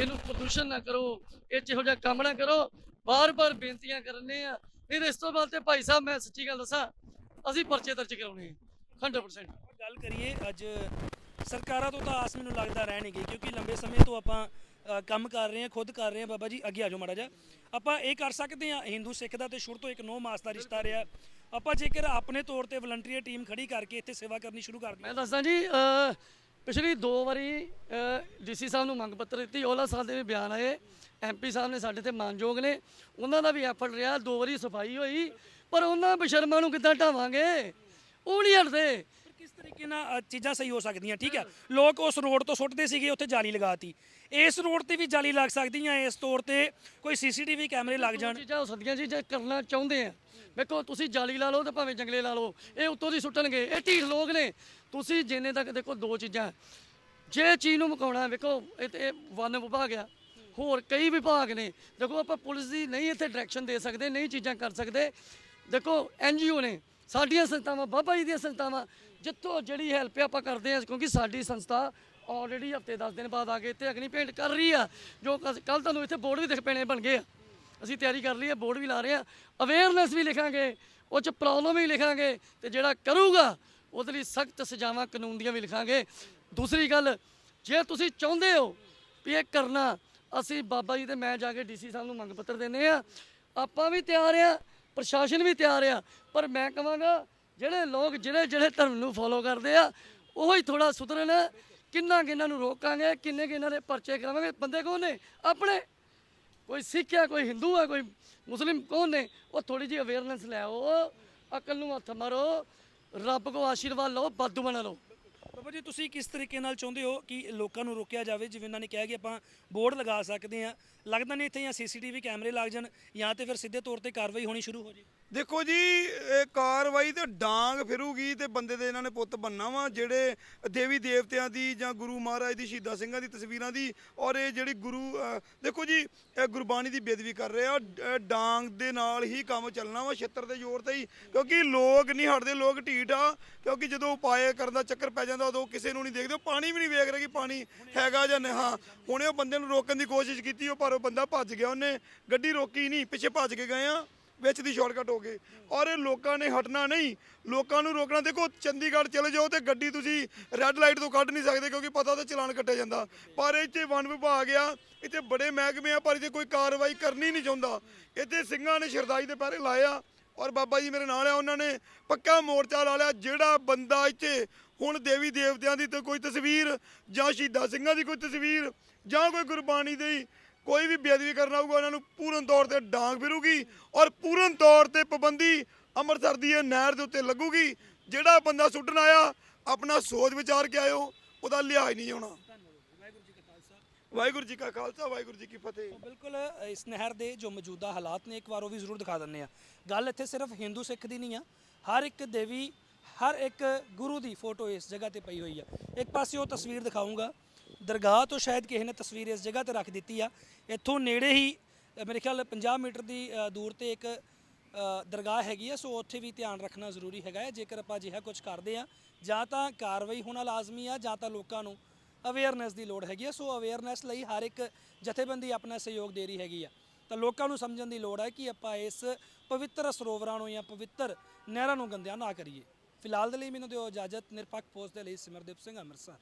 ਇਹਨੂੰ ਪ੍ਰਦੂਸ਼ਣ ਨਾ ਕਰੋ, ਇਹ 'ਚ ਜਿਹਾ ਕੰਮ ਨਾ ਕਰੋ। ਬਾਰ-ਬਾਰ ਬੇਨਤੀਆਂ ਕਰਨੇ ਆ। ਫਿਰ ਇਸ ਤੋਂ ਬਾਅਦ ਤੇ ਭਾਈ ਸਾਹਿਬ, ਮੈਂ ਸੱਚੀ ਗੱਲ ਦੱਸਾਂ, ਅਸੀਂ ਪਰਚੇ ਦਰਜ ਕਰਾਉਣੇ ਆ 100% ਗੱਲ ਕਰੀਏ, ਅੱਜ ਸਰਕਾਰਾਂ ਤੋਂ ਤਾਂ ਆਸ ਮੈਨੂੰ ਲੱਗਦਾ ਰਹਿਣਗੇ ਕਿਉਂਕਿ ਲੰਬੇ ਸਮੇਂ ਤੋਂ ਆਪਾਂ ਅ, ਕੰਮ ਕਰ ਰਹੇ ਹਾਂ ਖੁਦ ਕਰ ਰਹੇ ਹਾਂ ਬਾਬਾ ਜੀ ਅੱਗੇ ਆ ਜਾਓ ਮਾੜਾ ਜਿਹਾ। ਆਪਾਂ ਇਹ ਕਰ ਸਕਦੇ ਹਾਂ ਹਿੰਦੂ ਸਿੱਖ ਦਾ ਤੇ ਸ਼ੁਰੂ ਤੋਂ ਇੱਕ ਨੋ ਮਾਸ ਦਾ ਰਿਸ਼ਤਾ ਰਿਹਾ। ਆਪਾਂ ਜੇਕਰ ਆਪਣੇ ਤੌਰ ਤੇ ਵਲੰਟੀਅਰ ਟੀਮ ਖੜੀ ਕਰਕੇ ਇੱਥੇ ਸੇਵਾ ਕਰਨੀ ਸ਼ੁਰੂ ਕਰ ਦਈਏ ਮੈਂ ਦੱਸਦਾ ਜੀ ਅਹ, ਪਿਛਲੀ ਦੋ ਵਾਰੀ ਡੀਸੀ ਸਾਹਿਬ ਨੂੰ ਮੰਗ ਪੱਤਰ ਦਿੱਤੀ ਉਹਲਾ ਸਾਹਿਬ ਦੇ ਵੀ ਬਿਆਨ ਆਏ ਐਮਪੀ ਸਾਹਿਬ ਨੇ ਸਾਡੇ ਤੇ ਮਾਨਯੋਗ ਨੇ। ਉਹਨਾਂ ਦਾ ਵੀ ਐਫਰਟ ਰਿਹਾ ਦੋ ਵਾਰੀ ਸਫ਼ਾਈ ਹੋਈ ਪਰ ਉਹਨਾਂ ਬਸ਼ਰਮਾਂ ਨੂੰ ਕਿੱਦਾਂ ਢਾਵਾਂਗੇ? ਉਹ ਨਹੀਂ ਹਟਦੇ। ਤਰੀਕੇ ਨਾਲ ਅ, ਚੀਜ਼ਾਂ ਸਹੀ ਹੋ ਸਕਦੀਆਂ ਠੀਕ ਹੈ? ਲੋਕ ਉਸ ਰੋਡ ਤੋਂ ਸੁੱਟਦੇ ਸੀਗੇ ਉੱਥੇ ਜਾਲੀ ਲਗਾਤੀ। ਇਸ ਰੋਡ ਤੇ ਵੀ ਜਾਲੀ ਲੱਗ ਸਕਦੀਆਂ ਇਸ ਤੌਰ ਤੇ ਕੋਈ ਸੀਸੀਟੀਵੀ ਕੈਮਰੇ ਲੱਗ ਜਾਣ। ਚੀਜ਼ਾਂ ਹੋ ਸਕਦੀਆਂ ਜੀ ਜੇ ਕਰਨਾ ਚਾਹੁੰਦੇ ਆ। ਵੇਖੋ ਤੁਸੀਂ ਜਾਲੀ ਲਾ ਲਓ ਤੇ ਭਾਵੇਂ ਜੰਗਲੇ ਲਾ ਲਓ ਇਹ ਉੱਤੋਂ ਦੀ ਸੁੱਟਣਗੇ ਇਹ ਢੀਠ ਲੋਕ ਨੇ। ਤੁਸੀਂ ਜਿੰਨੇ ਤੱਕ ਦੇਖੋ ਦੋ ਚੀਜ਼ਾਂ ਜੇ ਚੀਜ਼ ਨੂੰ ਮੁਕਾਉਣਾ ਵੇਖੋ ਇਹ ਤੇ ਵਨ ਵਿਭਾਗ ਆ ਹੋਰ ਕਈ ਵਿਭਾਗ ਨੇ। ਦੇਖੋ ਆਪਾਂ ਪੁਲਿਸ ਦੀ ਨਹੀਂ ਇੱਥੇ ਡਾਇਰੈਕਸ਼ਨ ਦੇ ਸਕਦੇ ਨਹੀਂ ਚੀਜ਼ਾਂ ਕਰ ਸਕਦੇ। ਦੇਖੋ ਐਨਜੀਓ ਨੇ ਸਾਡੀਆਂ ਸੰਸਥਾਵਾਂ ਬਾਬਾ ਜੀ ਦੀਆਂ ਸੰਸਥਾਵਾਂ ਜਿੱਥੋਂ ਜਿਹੜੀ ਹੈਲਪ ਆਪਾਂ ਕਰਦੇ ਆ ਕਿਉਂਕਿ ਸਾਡੀ ਸੰਸਥਾ ਆਲਰੇਡੀ ਹਫ਼ਤੇ 10 ਦਿਨ ਬਾਅਦ ਆ ਕੇ ਇੱਥੇ ਅਗਨੀ ਭੇਂਟ ਕਰ ਰਹੀ ਆ, ਜੋ ਕੱਲ ਤੁਹਾਨੂੰ ਇੱਥੇ ਬੋਰਡ ਵੀ ਦਿਖ ਪੈਣੇ ਬਣ ਗਏ ਆ। ਅਸੀਂ ਤਿਆਰੀ ਕਰ ਲਈ ਹੈ ਬੋਰਡ ਵੀ ਲਾ ਰਹੇ ਆ। ਅਵੇਅਰਨੈਸ ਵੀ ਲਿਖਾਂਗੇ, ਉਹ ਚ ਪ੍ਰੋਬਲਮ ਵੀ ਲਿਖਾਂਗੇ ਤੇ ਜਿਹੜਾ ਕਰੂਗਾ, ਉਹਦੇ ਲਈ ਸਖਤ ਸਜ਼ਾਵਾਂ ਕਾਨੂੰਨ ਦੀਆਂ ਵੀ ਲਿਖਾਂਗੇ। ਦੂਸਰੀ ਗੱਲ, ਜੇ ਤੁਸੀਂ ਚਾਹੁੰਦੇ ਹੋ ਵੀ ਇਹ ਕਰਨਾ, ਅਸੀਂ ਬਾਬਾ ਜੀ ਤੇ ਮੈਂ ਜਾ ਕੇ ਡੀਸੀ ਸਾਹਿਬ ਨੂੰ ਮੰਗ ਪੱਤਰ ਦਿੰਨੇ ਆ ਆਪਾਂ ਵੀ ਤਿਆਰ ਆ ਪ੍ਰਸ਼ਾਸਨ ਵੀ ਤਿਆਰ ਆ ਪਰ ਮੈਂ ਕਹਾਂਗਾ ਜਿਹੜੇ ਲੋਕ ਜਿਹੜੇ ਜਿਹੜੇ ਧਰਮ ਨੂੰ ਫੋਲੋ ਕਰਦੇ ਆ, ਉਹ ਹੀ ਥੋੜਾ ਸੁਧਰਨ ਕਿੰਨਾ ਕਿੰਨਾ ਨੂੰ ਰੋਕਾਂਗੇ, ਕਿੰਨੇ ਕਿੰਨਾ ਦੇ ਪਰਚੇ ਕਰਾਵਾਂਗੇ, ਬੰਦੇ ਕੌਣ ਨੇ? ਆਪਣੇ। ਕੋਈ ਸਿੱਖ ਹੈ, ਕੋਈ ਹਿੰਦੂ ਹੈ, ਕੋਈ ਮੁਸਲਿਮ ਕੌਣ ਨੇ? ਉਹ ਥੋੜੀ ਜਿਹੀ ਅਵੇਅਰਨੈਸ ਲੈ ਆਓ, ਅਕਲ ਨੂੰ ਹੱਥ ਮਾਰੋ, ਰੱਬ ਕੋ ਆਸ਼ੀਰਵਾਦ ਲਓ ਬਾਦੂ ਬਣਾ ਲਓ। ਬਾਬਾ ਜੀ ਤੁਸੀਂ ਕਿਸ ਤਰੀਕੇ ਨਾਲ ਚਾਹੁੰਦੇ ਹੋ ਕਿ ਲੋਕਾਂ ਨੂੰ ਰੋਕਿਆ ਜਾਵੇ? ਜਿਵੇਂ ਇਹਨਾਂ ਨੇ ਕਿਹਾ ਕਿ ਆਪਾਂ ਬੋਰਡ ਲਗਾ ਸਕਦੇ ਹਾਂ। ਲੱਗਦਾ ਨਹੀਂ ਇੱਥੇ ਜਾਂ ਸੀਸੀਟੀਵੀ ਕੈਮਰੇ ਲੱਗ ਜਾਣ ਜਾਂ ਤੇ ਫਿਰ ਸਿੱਧੇ ਤੌਰ ਤੇ ਕਾਰਵਾਈ ਹੋਣੀ ਸ਼ੁਰੂ ਹੋ ਜੇ। ਦੇਖੋ ਜੀ ਇਹ ਕਾਰਵਾਈ ਤੇ ਡਾਂਗ ਫਿਰੂਗੀ ਤੇ ਬੰਦੇ ਦੇ ਇਹਨਾਂ ਨੇ ਪੁੱਤ ਬੰਨਾ ਵਾ ਜਿਹੜੇ ਦੇਵੀ ਦੇਵਤਿਆਂ ਦੀ ਜਾਂ ਗੁਰੂ ਮਹਾਰਾਜ ਦੀ ਸ਼ਹੀਦਾਂ ਸਿੰਘਾਂ ਦੀ ਤਸਵੀਰਾਂ ਦੀ ਔਰ ਇਹ ਜਿਹੜੀ ਗੁਰੂ ਅਹ, ਦੇਖੋ ਜੀ ਇਹ ਗੁਰਬਾਣੀ ਦੀ ਬੇਦਬੀ ਕਰ ਰਹੇ ਆ। ਇਹ ਡਾਂਗ ਦੇ ਨਾਲ ਹੀ ਕੰਮ ਚੱਲਣਾ ਵਾ ਛਿੱਤਰ ਦੇ ਜ਼ੋਰ ਤੇ ਹੀ ਕਿਉਂਕਿ ਲੋਕ ਨਹੀਂ ਹਟਦੇ ਲੋਕ ਢੀਠ ਆ ਕਿਉਂਕਿ ਜਦੋਂ ਉਪਾਏ ਕਰਨ ਦਾ ਚੱਕਰ ਪੈ ਜਾਂਦਾ ਉਦੋਂ ਕਿਸੇ ਨੂੰ ਨਹੀਂ ਦੇਖਦੇ, ਉਹ ਪਾਣੀ ਵੀ ਨਹੀਂ ਵੇਖ ਰਿਹਾ ਕਿ ਪਾਣੀ ਹੈਗਾ ਜਾਂ ਨਹੀਂ। ਹਾਂ, ਹੁਣੇ ਉਹ ਬੰਦੇ ਨੂੰ ਰੋਕਣ ਦੀ ਕੋਸ਼ਿਸ਼ ਕੀਤੀ, ਉਹ ਪਰ ਉਹ ਬੰਦਾ ਭੱਜ ਗਿਆ। ਉਹਨੇ ਗੱਡੀ ਰੋਕੀ ਨਹੀਂ, ਪਿੱਛੇ ਭੱਜ ਕੇ ਗਏ ਆ, ਵਿੱਚ ਦੀ ਸ਼ਾਰਟਕਟ ਹੋ ਗਏ। ਔਰ ਇਹ ਲੋਕਾਂ ਨੇ ਹਟਣਾ ਨਹੀਂ। ਲੋਕਾਂ ਨੂੰ ਰੋਕਣਾ, ਦੇਖੋ ਚੰਡੀਗੜ੍ਹ ਚਲੇ ਜਾਓ ਤੇ ਗੱਡੀ ਤੁਸੀਂ ਰੈੱਡ ਲਾਈਟ ਤੋਂ ਕੱਢ ਨਹੀਂ ਸਕਦੇ ਕਿਉਂਕਿ ਪਤਾ ਤਾਂ ਚਲਾਨ ਕੱਟਿਆ ਜਾਂਦਾ। ਪਰ ਇੱਥੇ ਵਨ ਵਿਭਾਗ ਆ, ਇੱਥੇ ਬੜੇ ਮਹਿਕਮੇ ਆ, ਪਰ ਇੱਥੇ ਕੋਈ ਕਾਰਵਾਈ ਕਰਨੀ ਨਹੀਂ ਚਾਹੁੰਦਾ। ਇੱਥੇ ਸਿੰਘਾਂ ਨੇ ਸ਼ਰਦਾਈ ਦੇ ਪਹਿਰੇ ਲਾਇਆ ਔਰ ਬਾਬਾ ਜੀ ਮੇਰੇ ਨਾਲ ਆ, ਉਹਨਾਂ ਨੇ ਪੱਕਾ ਮੋਰਚਾ ਲਾ ਲਿਆ, ਜਿਹੜਾ ਬੰਦਾ ਇੱਥੇ ਹੁਣ ਦੇਵੀ ਦੇਵਤਿਆਂ ਦੀ ਤੇ ਕੋਈ ਤਸਵੀਰ ਜਾਂ ਸ਼ਹੀਦਾਂ ਸਿੰਘਾਂ ਦੀ ਕੋਈ ਤਸਵੀਰ ਜਾਂ ਕੋਈ ਗੁਰਬਾਣੀ ਦੀ ਕੋਈ ਵੀ ਬੇਅਦਬੀ ਕਰਨਾ ਹੋਊਗਾ ਉਹਨਾਂ ਨੂੰ ਪੂਰਨ ਤੌਰ ਤੇ ਡਾਂਗ ਫਿਰੂਗੀ ਔਰ ਪੂਰਨ ਤੌਰ ਤੇ ਪਾਬੰਦੀ ਅੰਮ੍ਰਿਤਸਰ ਦੀ ਇਹ ਨਹਿਰ ਦੇ ਉੱਤੇ ਲੱਗੂਗੀ, ਜਿਹੜਾ ਬੰਦਾ ਸੁੱਟਣ ਆਇਆ, ਆਪਣਾ ਸੋਚ ਵਿਚਾਰ ਕੇ ਆਇਓ, ਉਹਦਾ ਲਿਹਾਜ਼ ਨਹੀਂ ਹੋਣਾ। ਵਾਹਿਗੁਰੂ ਜੀ ਕਾ ਖਾਲਸਾ ਵਾਹਿਗੁਰੂ ਜੀ ਕੀ ਫਤਿਹ। ਤਾਂ ਬਿਲਕੁਲ ਅ, ਇਸ ਨਹਿਰ ਦੇ ਜੋ ਮੌਜੂਦਾ ਹਾਲਾਤ ਨੇ ਇੱਕ ਵਾਰ ਉਹ ਵੀ ਜ਼ਰੂਰ ਦਿਖਾ ਦਿੰਦੇ ਆ ਗੱਲ ਇੱਥੇ ਸਿਰਫ ਹਿੰਦੂ ਸਿੱਖ ਦੀ ਨਹੀਂ ਆ ਹਰ ਇੱਕ ਦੇਵੀ ਹਰ ਇੱਕ ਗੁਰੂ ਦੀ ਫੋਟੋ ਇਸ ਜਗ੍ਹਾ ਤੇ ਪਈ ਹੋਈ ਆ। ਇੱਕ ਪਾਸੇ ਉਹ ਤਸਵੀਰ ਦਿਖਾਉਂਗਾ ਦਰਗਾਹ ਤੋਂ ਸ਼ਾਇਦ ਕਿਸੇ ਨੇ ਤਸਵੀਰ ਇਸ ਜਗ੍ਹਾ ਤੇ ਰੱਖ ਦਿੱਤੀ ਆ। ਇੱਥੋਂ ਨੇੜੇ ਹੀ ਅ, ਮੇਰੇ ਖਿਆਲ 50 ਮੀਟਰ ਦੀ ਅ, ਦੂਰ ਤੇ ਇੱਕ ਅ, ਦਰਗਾਹ ਹੈਗੀ ਹੈ ਸੋ ਉੱਥੇ ਵੀ ਧਿਆਨ ਰੱਖਣਾ ਜ਼ਰੂਰੀ ਹੈਗਾ ਹੈ। ਜੇਕਰ ਆਪਾਂ ਅਜਿਹਾ ਕੁਝ ਕਰਦੇ ਆ ਜਾਂ ਤਾਂ ਕਾਰਵਾਈ ਹੋਣਾ ਲਾਜ਼ਮੀ ਆ ਜਾਂ ਤਾਂ ਲੋਕਾਂ ਨੂੰ ਅਵੇਅਰਨੈਸ ਦੀ ਲੋੜ ਹੈਗੀ ਹੈ ਸੋ ਅਵੇਅਰਨੈਸ ਲਈ ਹਰ ਇੱਕ ਜਥੇਬੰਦੀ ਆਪਣਾ ਸਹਿਯੋਗ ਦੇ ਰਹੀ ਹੈਗੀ ਆ। ਤਾਂ ਲੋਕਾਂ ਨੂੰ ਸਮਝਣ ਦੀ ਲੋੜ ਹੈ ਕਿ ਆਪਾਂ ਇਸ ਪਵਿੱਤਰ ਸਰੋਵਰਾਂ ਨੂੰ ਜਾਂ ਪਵਿੱਤਰ ਨਹਿਰਾਂ ਨੂੰ ਗੰਦਿਆ ਨਾ ਕਰੀਏ। ਫਿਲਹਾਲ ਦੇ ਲਈ ਮੈਨੂੰ ਦਿਓ ਇਜਾਜ਼ਤ। ਨਿਰਪੱਖ ਪੋਸਟ ਦੇ ਲਈ ਸਿਮਰਦੀਪ ਸਿੰਘ ਅੰਮ੍ਰਿਤਸਰ।